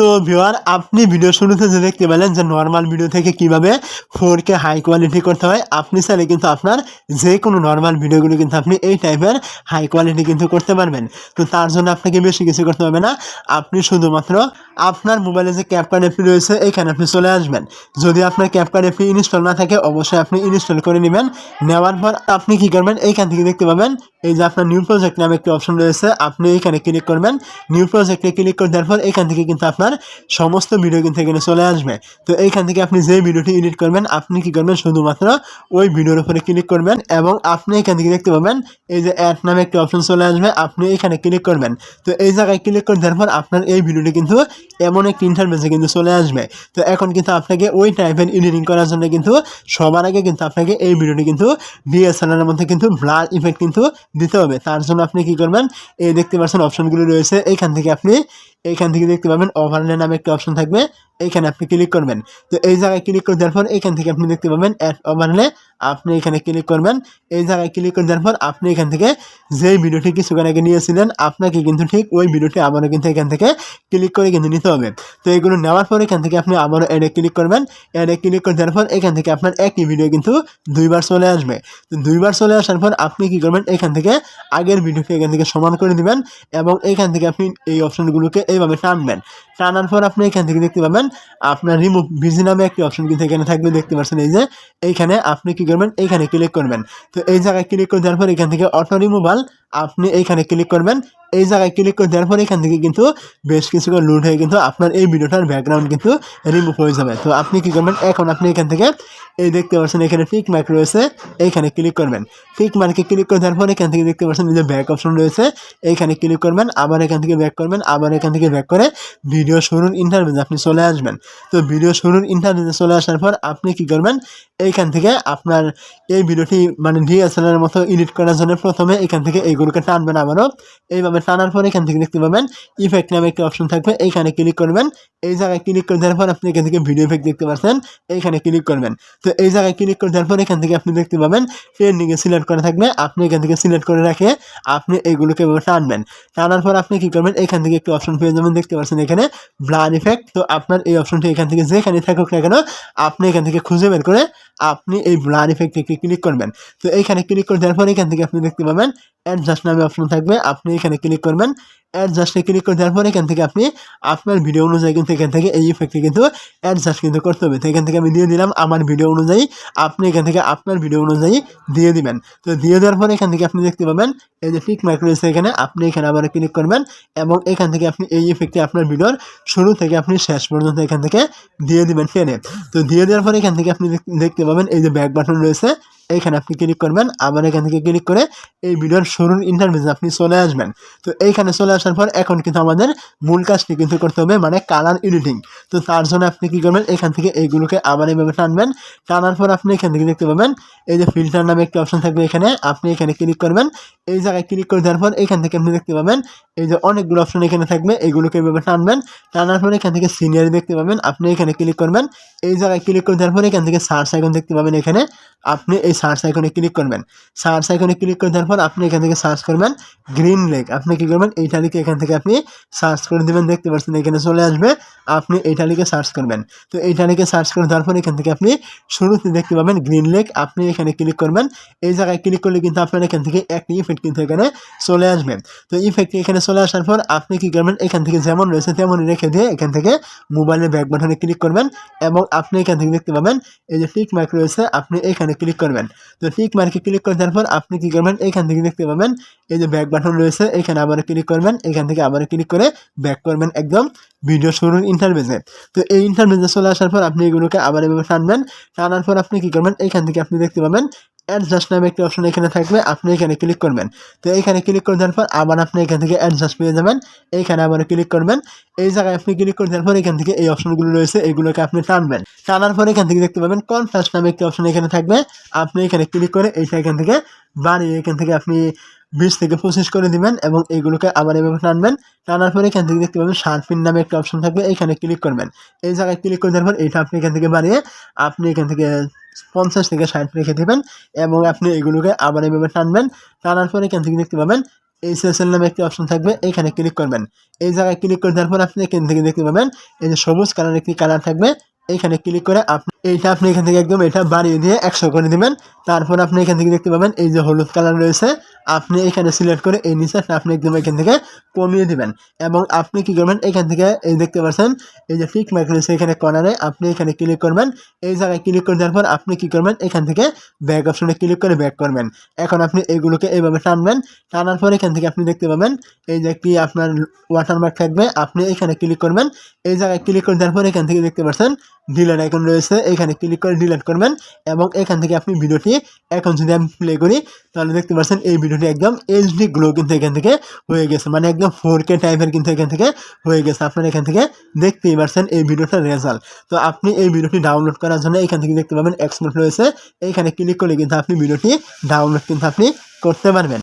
তো ভিওয়ার আপনি ভিডিও শুরুতে যে দেখতে পেলেন যে নর্মাল ভিডিও থেকে কীভাবে ফোর কে হাই কোয়ালিটি করতে হয়। আপনি চাইলে কিন্তু আপনার যে কোনো নর্মাল ভিডিওগুলো কিন্তু আপনি এই টাইপের হাই কোয়ালিটি কিন্তু করতে পারবেন। তো তার জন্য আপনাকে বেশি কিছু করতে হবে না। আপনি শুধুমাত্র আপনার মোবাইলে যে ক্যাপকার্ড অ্যাপটি রয়েছে এইখানে আপনি চলে আসবেন। যদি আপনার ক্যাপকার্ড অ্যাপটি ইনস্টল না থাকে, অবশ্যই আপনি ইনস্টল করে নেবেন। নেওয়ার পর আপনি কি করবেন? এইখান থেকে দেখতে পাবেন এই যে আপনার নিউ প্রজেক্ট নামে একটি অপশন রয়েছে, আপনি এইখানে ক্লিক করবেন। নিউ প্রজেক্টে ক্লিক করে দেওয়ার পর এখান থেকে কিন্তু আপনার সমস্ত ভিডিও কিন্তু এখানে চলে আসবে। তো এইখান থেকে আপনি যে ভিডিওটি এডিট করবেন, আপনি কি করবেন? শুধুমাত্র ওই ভিডিওর উপরে ক্লিক করবেন এবং আপনি এখান থেকে দেখতে পাবেন, এই যে অ্যাড নামে একটি অপশন চলে আসবে, আপনি এখানে ক্লিক করবেন। তো এই জায়গায় ক্লিক করে দেওয়ার পর আপনার এই ভিডিওটি কিন্তু এমন একটি ইন্টারভেসে কিন্তু চলে আসবে। তো এখন কিন্তু আপনাকে ওই টাইপের এডিটিং করার জন্য কিন্তু সবার আগে কিন্তু আপনাকে এই ভিডিওটি কিন্তু ডিএসএলআরের মধ্যে কিন্তু ব্লার ইফেক্ট কিন্তু দিতে হবে। তার জন্য আপনি কি করবেন? এই দেখতে পাচ্ছেন অপশনগুলো রয়েছে। এইখান থেকে আপনি এইখান থেকে দেখতে পাবেন ওভারলে নামে একটি অপশন থাকবে এইখানে আপনি ক্লিক করবেন। তো এই জায়গায় ক্লিক করে দেওয়ার পর এইখান থেকে আপনি দেখতে পাবেন অ্যাড ওভারলে আপনি এখানে ক্লিক করবেন। এই জায়গায় ক্লিক করে দেওয়ার পর আপনি এখান থেকে যেই ভিডিওটি কিছুক্ষণ আগে নিয়েছিলেন, আপনাকে কিন্তু ঠিক ওই ভিডিওটি আবারও কিন্তু এখান থেকে ক্লিক করে কিন্তু নিতে হবে। তো এগুলো নেওয়ার পর এখান থেকে আপনি আবারও অ্যাডে ক্লিক করবেন। অ্যাডে ক্লিক করে দেওয়ার পর এখান থেকে আপনার একই ভিডিও কিন্তু দুইবার চলে আসবে। তো দুইবার চলে আসার পর আপনি কি করবেন? এখান থেকে আগের ভিডিওটি এখান থেকে সমান করে দিবেন এবং এখান থেকে আপনি এই অপশনগুলোকে এইভাবে টানবেন টানার পর আপনি এখান থেকে দেখতে পাবেন। আপনার রিমুভ ভিজি নামে একটি অপশন কিন্তু এখানে থাকবে, দেখতে পাচ্ছেন এই যে, এইখানে আপনি কি করবেন? এইখানে ক্লিক করবেন। তো এই জায়গায় ক্লিক করে দেওয়ার পর এখান থেকে অটো রিমুভাল আপনি এইখানে ক্লিক করবেন। এই জায়গায় ক্লিক করে দেওয়ার পর এখান থেকে কিন্তু বেশ কিছু লুট হয়ে কিন্তু আপনার এই ভিডিওটার ব্যাকগ্রাউন্ড কিন্তু রিমুভ হয়ে যাবে। তো আপনি কি করবেন? এখন আপনি এখান থেকে এই দেখতে পাচ্ছেন এখানে পিক মার্ক রয়েছে, এইখানে ক্লিক করবেন। পিক মার্কে ক্লিক করে দেওয়ার পর এখান থেকে দেখতে পাচ্ছেন যে ব্যাক অপশন রয়েছে, এইখানে ক্লিক করবেন, আবার এখান থেকে ব্যাক করবেন, আবার এখান থেকে ব্যাক করে ভিডিও শুরুর ইন্টারভিউতে আপনি চলে আসবেন। তো ভিডিও শুরুর ইন্টারভিউতে চলে আসার পর আপনি কি করবেন? এইখান থেকে আপনার এই ভিডিওটি মানে ডিএসএলআর মতো এডিট করার জন্য প্রথমে এখান থেকে এইগুলোকে টানবেন আবারও। এইভাবে টানার পর এখান থেকে দেখতে পাবেন ইফেক্ট নামে একটি অপশন থাকবে, এইখানে ক্লিক করবেন। এই জায়গায় ক্লিক করে দেওয়ার পর আপনি এখান থেকে ভিডিও ইফেক্ট দেখতে পাচ্ছেন, এইখানে ক্লিক করবেন। তো এই জায়গায় ক্লিক করে দেওয়ার পর এখান থেকে আপনি দেখতে পাবেন ট্রেন্ডিংয়ে সিলেক্ট করা থাকবে, আপনি এখান থেকে সিলেক্ট করে রাখে আপনি এইগুলোকে টানবেন। টানার পর আপনি কি করবেন, এখান থেকে একটি অপশন পেয়ে যাবেন, দেখতে পাচ্ছেন এখানে। ব্লার ইফেক্ট তো আপনার এই অপশনটি এখান থেকে যেখানে থাকুক না কেন, আপনি এখান থেকে খুঁজে বের করে আপনি এই ব্লার ইফেক্টে ক্লিক করবেন। তো এইখানে ক্লিক করে দেওয়ার পর এখান থেকে আপনি দেখতে পাবেন অ্যাডজাস্ট নামে অপশন থাকবে, আপনি এখানে ক্লিক করবেন অ্যাডজাস্টে ক্লিক করে দেওয়ার পর এখান থেকে আপনি আপনার ভিডিও অনুযায়ী কিন্তু এখান থেকে এই ইফেক্টটি কিন্তু অ্যাডজাস্ট কিন্তু করতে হবে। তো এখান থেকে আমি দিয়ে দিলাম, আমার ভিডিও অনুযায়ী আপনি এখান থেকে আপনার ভিডিও অনুযায়ী দিয়ে দিবেন। তো দিয়ে দেওয়ার পর এখান থেকে আপনি দেখতে পাবেন, এই যে টিক মার্ক রয়েছে এখানে, আপনি এখানে আবার ক্লিক করবেন এবং এখান থেকে আপনি এই ইফেক্টটি আপনার ভিডিওর শুরু থেকে আপনি শেষ পর্যন্ত এখান থেকে দিয়ে দিবেন টেনে তো দিয়ে দেওয়ার পর এখান থেকে আপনি দেখতে পাবেন, এই যে ব্যাক বাটন রয়েছে এইখানে আপনি ক্লিক করবেন, আবার এখান থেকে ক্লিক করে এই ভিডিওর শুরুর ইন্টারভিউতে আপনি চলে আসবেন। তো এইখানে চলে আসার পর এখন কিন্তু আমাদের মূল কাজটি কিন্তু করতে হবে মানে কালার এডিটিং তো তার জন্য আপনি কী করবেন, এখান থেকে এইগুলোকে আবার এইভাবে টানবেন। টানার পর আপনি এখান থেকে দেখতে পাবেন, এই যে ফিল্টার নামে একটি অপশন থাকবে এখানে, আপনি এখানে ক্লিক করবেন। এই জায়গায় ক্লিক করে দেওয়ার পর এখান থেকে আপনি দেখতে পাবেন, এই যে অনেকগুলো অপশন এখানে থাকবে এইগুলোকে এভাবে টানবেন। টানার পর এখান থেকে সিনিয়র দেখতে পাবেন, আপনি এখানে ক্লিক করবেন। এই জায়গায় ক্লিক করে দেওয়ার পর এখান থেকে সার্চ আইকন দেখতে পাবেন এখানে। আপনি এই সার্চ আইকনে ক্লিক করবেন। সার্চ আইকনে ক্লিক করে দেওয়ার পর আপনি এখান থেকে সার্চ করবেন গ্রিন লেক আপনি কী করবেন? এইটা লিখে এখান থেকে আপনি সার্চ করে দেবেন। দেখতে পাচ্ছেন এখানে চলে আসবে। আপনি এইটা লিখে সার্চ করবেন। তো এইটা লিখে সার্চ করে দেওয়ার পর এখান থেকে আপনি শুরুতে দেখতে পাবেন গ্রিন লেক আপনি এখানে ক্লিক করবেন। এই জায়গায় ক্লিক করলে কিন্তু আপনার এখান থেকে একটি ইফেক্ট কিন্তু এখানে চলে আসবে। তো ইফেক্ট এখানে চলে আসার পর আপনি কী করবেন? এখান থেকে যেমন রয়েছে তেমনই রেখে দিয়ে এখান থেকে মোবাইলের ব্যাক বাটনে ক্লিক করবেন। এবং আপনি এখান থেকে দেখতে পাবেন এই যে টিক মার্ক রয়েছে, আপনি এখানে ক্লিক করবেন। তো টিক মার্কে ক্লিক করে তারপর পর আপনি কী করবেন? এখান থেকে দেখতে পাবেন, এই যে ব্যাক বাটন রয়েছে, এখানে আবার ক্লিক করবেন, এখান থেকে আবার ক্লিক করে ব্যাক করবেন একদম ভিডিও শুরুর ইন্টারভেজে তো এই ইন্টারভেজে চলে আসার পর আপনি এগুলোকে আবার এভাবে টানবেন, টানার পর আপনি কী করবেন? এখান থেকে আপনি দেখতে পাবেন অ্যাডজাস্ট নামে একটি অপশন এখানে থাকবে, আপনি এখানে ক্লিক করবেন। তো এইখানে ক্লিক করে দেওয়ার পর আবার আপনি এখান থেকে অ্যাডজাস্ট পেয়ে যাবেন এইখানে আবার ক্লিক করবেন। এই জায়গায় আপনি ক্লিক করে দেওয়ার পর এখান থেকে এই অপশনগুলো রয়েছে, এগুলোকে আপনি টানবেন। টানার পর এখান থেকে দেখতে পাবেন কনফার্স নামে একটি অপশন এখানে থাকবে, আপনি এখানে ক্লিক করে এইটা এখান থেকে বাড়িয়ে এখান থেকে আপনি বিশ থেকে পঁচিশ করে দিবেন এবং এইগুলোকে আবার এভাবে টানবেন। টানার পরে এখান থেকে দেখতে পাবেন শার্পিন নামে একটা অপশন থাকবে, এখানে ক্লিক করবেন। এই জায়গায় ক্লিক করে দেওয়ার পর এইটা আপনি এখান থেকে বাড়িয়ে আপনি এখান থেকে পঞ্চাশ থেকে ষাট রেখে দেবেন এবং আপনি এগুলোকে আবার এভাবে টানবেন। টানার পরে এখান থেকে দেখতে পাবেন এইচএসএল নামে একটি অপশন থাকবে, এখানে ক্লিক করবেন। এই জায়গায় ক্লিক করে দেওয়ার পর আপনি এখান থেকে দেখতে পাবেন এই যে সবুজ কালার একটি কালার থাকবে এইখানে ক্লিক করে আপনি এইটা আপনি এখান থেকে একদম এটা বাড়িয়ে দিয়ে একশো করে দিবেন। তারপর আপনি এখান থেকে দেখতে পাবেন, এই যে হলুদ কালার রয়েছে, আপনি এখানে সিলেক্ট করে এই নিচে আপনি একদম এখান থেকে কমিয়ে দিবেন। এবং আপনি কি করবেন, এখান থেকে এই দেখতে পাচ্ছেন, এই যে পিক মার্ক রয়েছে এখানে কর্নারে আপনি এখানে ক্লিক করবেন। এই জায়গায় ক্লিক করে দেওয়ার পর আপনি কি করবেন, এখান থেকে ব্যাক অপশনে ক্লিক করে ব্যাক করবেন। এখন আপনি এগুলোকে এইভাবে টানবেন, টানার পর এখান থেকে আপনি দেখতে পাবেন, এই যে কি আপনার ওয়াটারমার্ক থাকবে, আপনি এখানে ক্লিক করবেন। এই জায়গায় ক্লিক করে দেওয়ার পর এখান থেকে দেখতে পাচ্ছেন ডিলেট আইকন রয়েছে, এখানে ক্লিক করে ডিলিট করবেন এবং এখান থেকে আপনি ভিডিওটি এখন যদি আমি প্লে করি, তাহলে দেখতে পাচ্ছেন এই ভিডিওটি একদম এইচডি গ্লো কিন্তু এখান থেকে হয়ে গেছে মানে একদম ফোর কে টাইপের কিন্তু এখান থেকে হয়ে গেছে। আপনারা এখান থেকে দেখতেই পারছেন এই ভিডিওটার রেজাল্ট তো আপনি এই ভিডিওটি ডাউনলোড করার জন্য এখান থেকে দেখতে পাবেন এক্সপোর্ট রয়েছে এইখানে ক্লিক করলে কিন্তু আপনি ভিডিওটি ডাউনলোড কিন্তু আপনি করতে পারবেন।